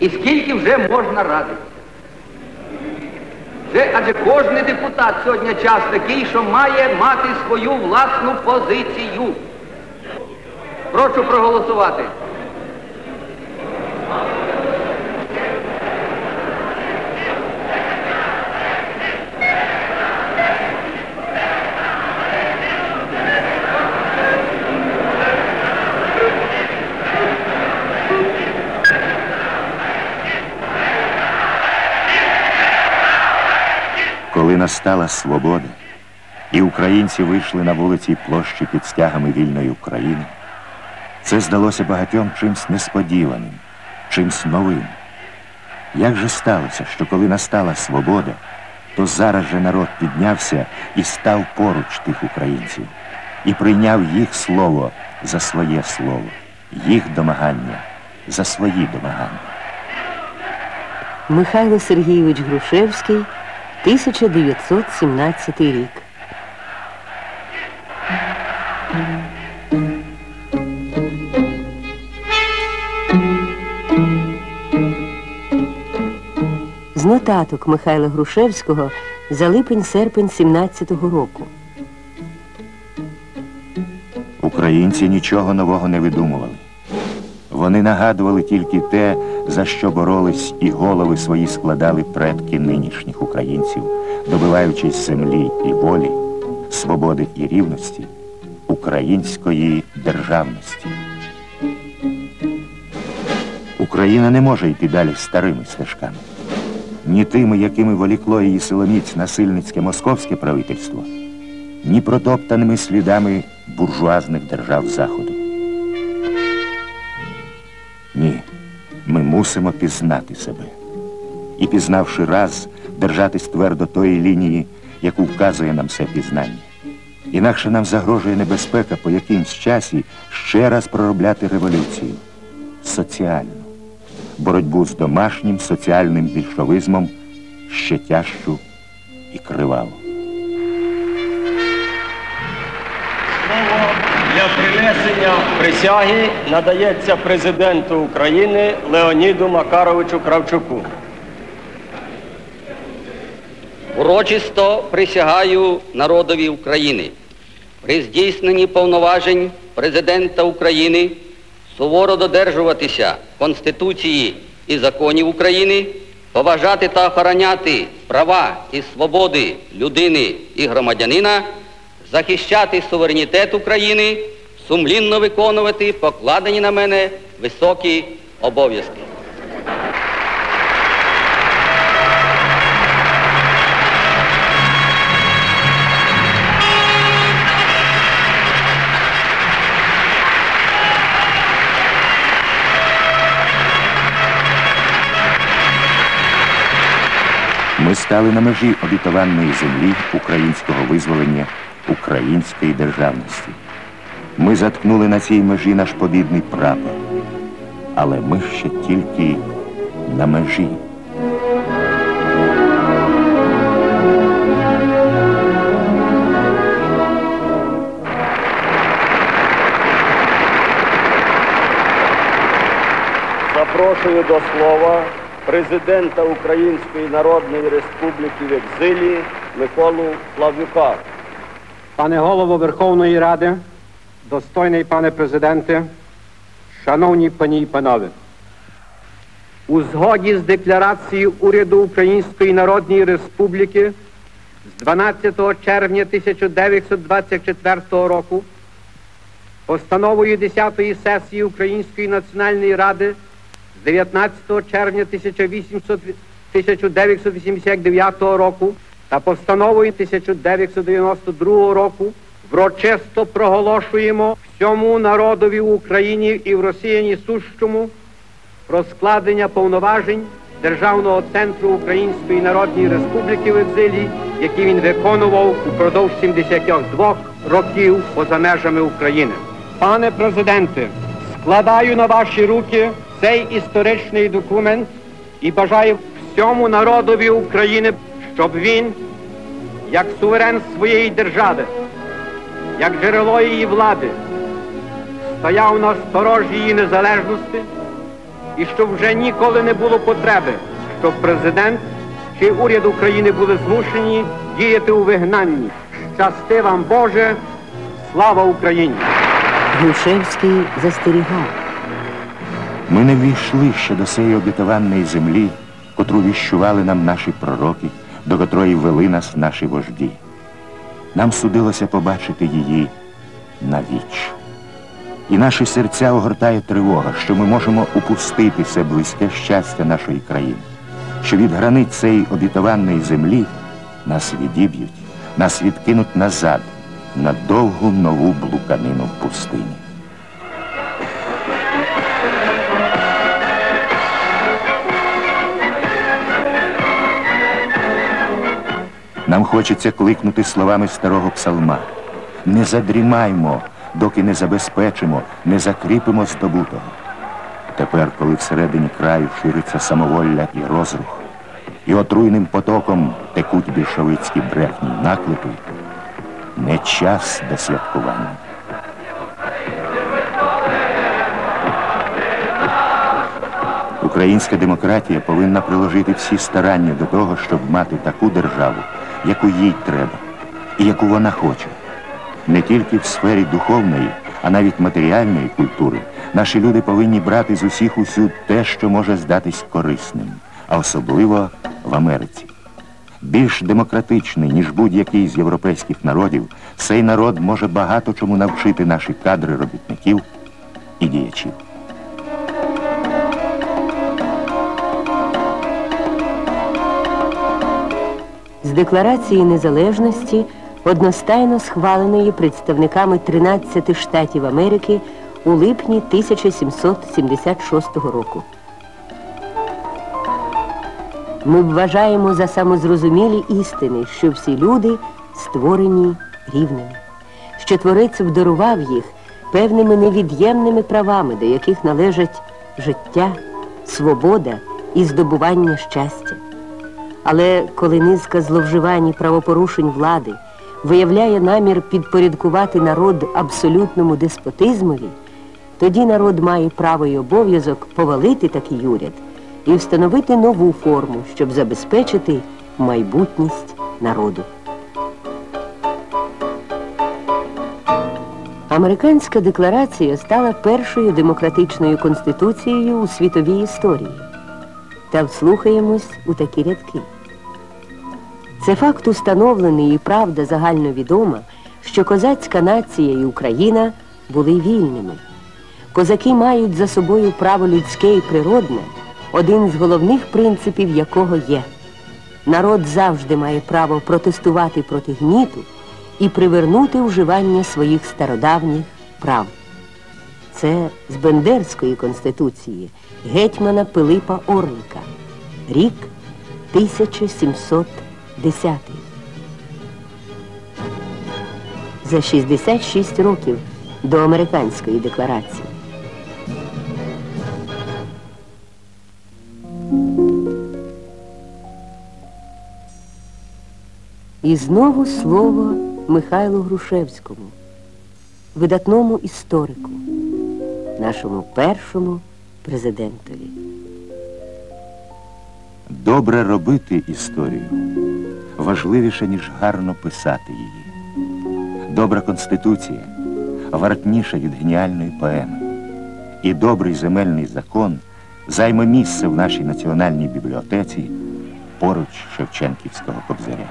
І скільки вже можна радитися? Це адже кожен депутат сьогодні час такий, що має мати свою власну позицію. Прошу проголосувати. Коли настала свобода, і українці вийшли на вулиці й площі під стягами вільної України, це здалося багатьом чимсь несподіваним, чимсь новим. Як же сталося, що коли настала свобода, то зараз же народ піднявся і став поруч тих українців, і прийняв їх слово за своє слово, їх домагання за свої домагання. Михайло Сергійович Грушевський, 1917 рік. З нотаток Михайла Грушевського за липень-серпень 17-го року. Українці нічого нового не видумували. Вони нагадували тільки те, за що боролись і голови свої складали предки нинішніх українців, добиваючись землі і волі, свободи і рівності, української державності. Україна не може йти далі старими стежками. Ні тими, якими волікло її силоміць насильницьке московське правительство, ні протоптаними слідами буржуазних держав Заходу. Мусимо пізнати себе. І пізнавши раз, держатись твердо тої лінії, яку вказує нам все пізнання. Інакше нам загрожує небезпека по якимсь часі ще раз проробляти революцію. Соціальну. Боротьбу з домашнім соціальним більшовизмом ще тяжчу і криваву. Для принесення присяги надається президенту України Леоніду Макаровичу Кравчуку. Урочисто присягаю народові України при здійсненні повноважень президента України суворо додержуватися Конституції і законів України, поважати та охороняти права і свободи людини і громадянина, захищати суверенітет України, сумлінно виконувати покладені на мене високі обов'язки. Ми стали на межі обітованої землі українського визволення, української державності. Ми заткнули на цій межі наш побідний прапор. Але ми ще тільки на межі. Запрошую до слова президента Української Народної Республіки в екзилі Миколу Плав'юка. Пане голово Верховної Ради, достойний пане президенте, шановні пані і панове. У згоді з декларацією уряду Української Народної Республіки з 12 червня 1924 року, постановою 10-ї сесії Української Національної Ради з 19 червня 1800 1989 року та постановою 1992 року врочисто проголошуємо всьому народові в Україні і в Росіяні сущому про складення повноважень Державного центру Української Народної Республіки в екзилі, які він виконував упродовж 72 років поза межами України. Пане президенте, складаю на ваші руки цей історичний документ і бажаю всьому народові України, щоб він, як суверен своєї держави, як джерело її влади, стояв на сторожі її незалежності і щоб вже ніколи не було потреби, щоб президент чи уряд України були змушені діяти у вигнанні. Щасти вам Боже, слава Україні! Грушевський застерігав. Ми не ввійшли ще до сеї обітованої землі, котру віщували нам наші пророки, до котрої вели нас наші вожді. Нам судилося побачити її навіч. І наші серця огортає тривога, що ми можемо упустити це близьке щастя нашої країни, що від границь цієї обітованої землі нас відіб'ють, нас відкинуть назад на довгу нову блуканину в пустині. Нам хочеться кликнути словами старого псалма. Не задрімаймо, доки не забезпечимо, не закріпимо здобутого. Тепер, коли всередині краю шириться самоволля і розрух, і отруйним потоком текуть більшовицькі брехні наклепи, не час до святкування. Українська демократія повинна приложити всі старання до того, щоб мати таку державу, яку їй треба і яку вона хоче. Не тільки в сфері духовної, а навіть матеріальної культури наші люди повинні брати з усіх усюд те, що може здатись корисним, а особливо в Америці. Більш демократичний, ніж будь-який з європейських народів, цей народ може багато чому навчити наші кадри робітників і діячів. З Декларації незалежності, одностайно схваленої представниками 13 штатів Америки у липні 1776 року. Ми вважаємо за самозрозумілі істини, що всі люди створені рівними, що Творець вдарував їх певними невід'ємними правами, до яких належать життя, свобода і здобування щастя. Але коли низка зловживань і правопорушень влади виявляє намір підпорядкувати народ абсолютному деспотизмові, тоді народ має право і обов'язок повалити такий уряд і встановити нову форму, щоб забезпечити майбутність народу. Американська декларація стала першою демократичною конституцією у світовій історії. Та вслухаємось у такі рядки. Це факт установлений і правда загальновідома, що козацька нація і Україна були вільними. Козаки мають за собою право людське і природне, один з головних принципів якого є. Народ завжди має право протестувати проти гніту і привернути вживання своїх стародавніх прав. Це з Бендерської конституції гетьмана Пилипа Орлика. Рік 1710. За 66 років до американської декларації. І знову слово Михайлу Грушевському, видатному історику, нашому першому президентові. Добре робити історію важливіше, ніж гарно писати її. Добра конституція вартніша від геніальної поеми. І добрий земельний закон займе місце в нашій національній бібліотеці поруч Шевченківського кобзаря.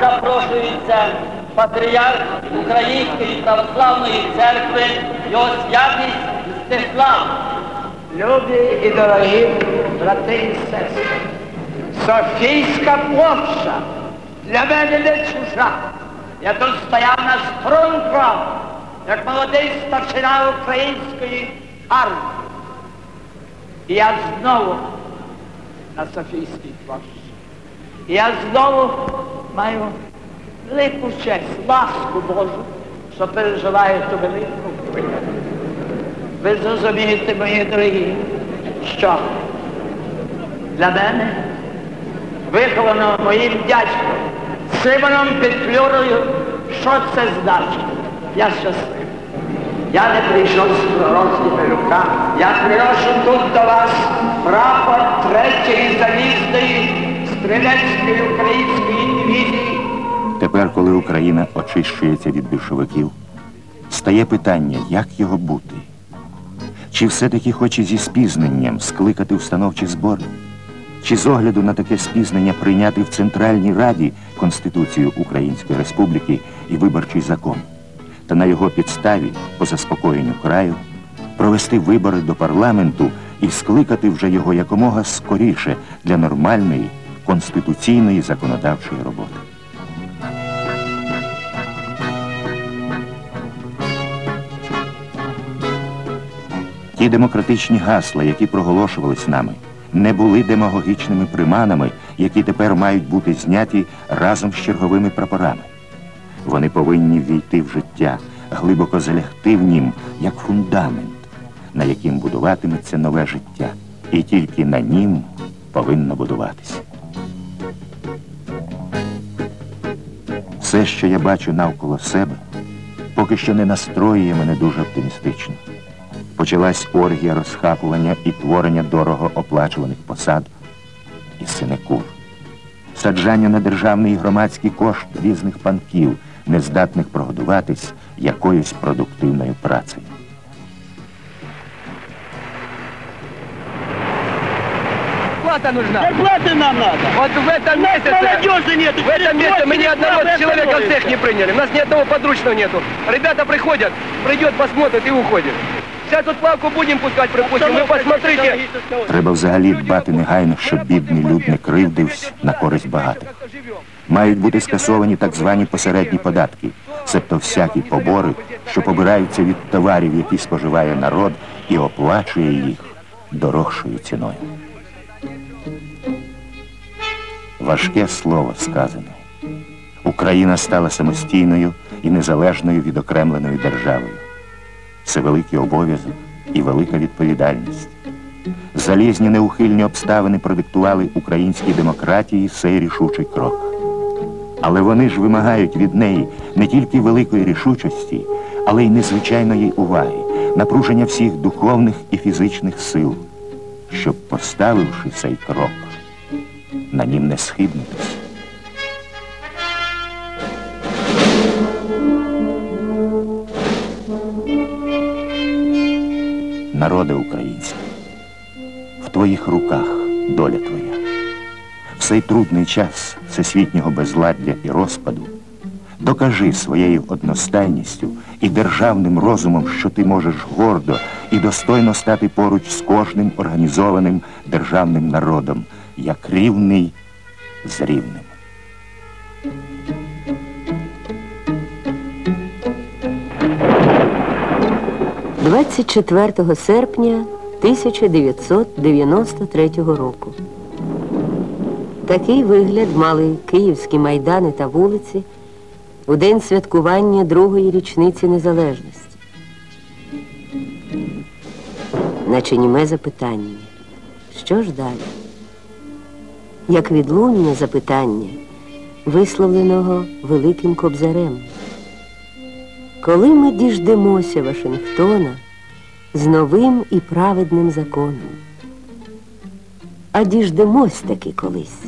Запрошується патріарх Української православної церкви його святість Мстислав. Любі і дорогі брати і сестри, Софійська площа для мене не чужа. Я тут стояв на струнках, як молодий старшина української армії. І я знову на Софійській площі. І я знову маю велику честь, ласку Божу, що переживаю ту велику хвилю. Ви зрозумієте, мої дорогі, що для мене виховано моїм дядьком, Шимоном Петлюрою, що це значить? Я щасливий. Я не прийшов з пророцькими руками. Я приношу тут до вас прапор третьої залізної стрілецької української дивізії. Тепер, коли Україна очищується від більшовиків, стає питання, як його бути? Чи все-таки хоче зі спізненням скликати установчі збори? Чи з огляду на таке спізнення прийняти в Центральній Раді Конституцію Української Республіки і виборчий закон? Та на його підставі, по заспокоєнню краю, провести вибори до парламенту і скликати вже його якомога скоріше для нормальної конституційної законодавчої роботи. Ті демократичні гасла, які проголошувались нами, не були демагогічними приманами, які тепер мають бути зняті разом з черговими прапорами. Вони повинні війти в життя, глибоко залягти в нім, як фундамент, на яким будуватиметься нове життя. І тільки на нім повинно будуватися. Все, що я бачу навколо себе, поки що не настроює мене дуже оптимістично. Почалась оргія розхапування і творення дорого оплачуваних посад і синекур. Саджання на державний і громадський кошт різних панків, нездатних прогодуватись якоюсь продуктивною працею. Плата нужна. Зарплаты нам надо. Вот в этом месяце... Молодежи нету. В этом месяце мы ни одного Через год человека в становится. цех не приняли. У нас ни одного подручного нету. Ребята приходят, придет, посмотрит и уходит. Сейчас тут лавку будем пускать, припустим. Вы посмотрите. Треба взагалі дбати негайно, щоб бідний люд не кривдився на користь багатих. Мають бути скасовані так звані посередні податки, себто всякі побори, що побираються від товарів, які споживає народ, і оплачує їх дорогшою ціною. Важке слово сказане. Україна стала самостійною і незалежною відокремленою державою. Це великий обов'язок і велика відповідальність. Залізні неухильні обставини продиктували українській демократії цей рішучий крок. Але вони ж вимагають від неї не тільки великої рішучості, але й незвичайної уваги, напруження всіх духовних і фізичних сил, щоб, поставивши цей крок, на нім не схибнутися. Народе український, в твоїх руках доля твоя. В цей трудний час всесвітнього безладдя і розпаду докажи своєю одностайністю і державним розумом, що ти можеш гордо і достойно стати поруч з кожним організованим державним народом, як рівний з рівним. 24 серпня 1993 року. Такий вигляд мали київські майдани та вулиці у день святкування другої річниці незалежності. Наче німе запитання. Що ж далі? Як відлуння запитання, висловленого Великим Кобзарем. Коли ми діждемося Вашингтона з новим і праведним законом? А діждемось таки колись.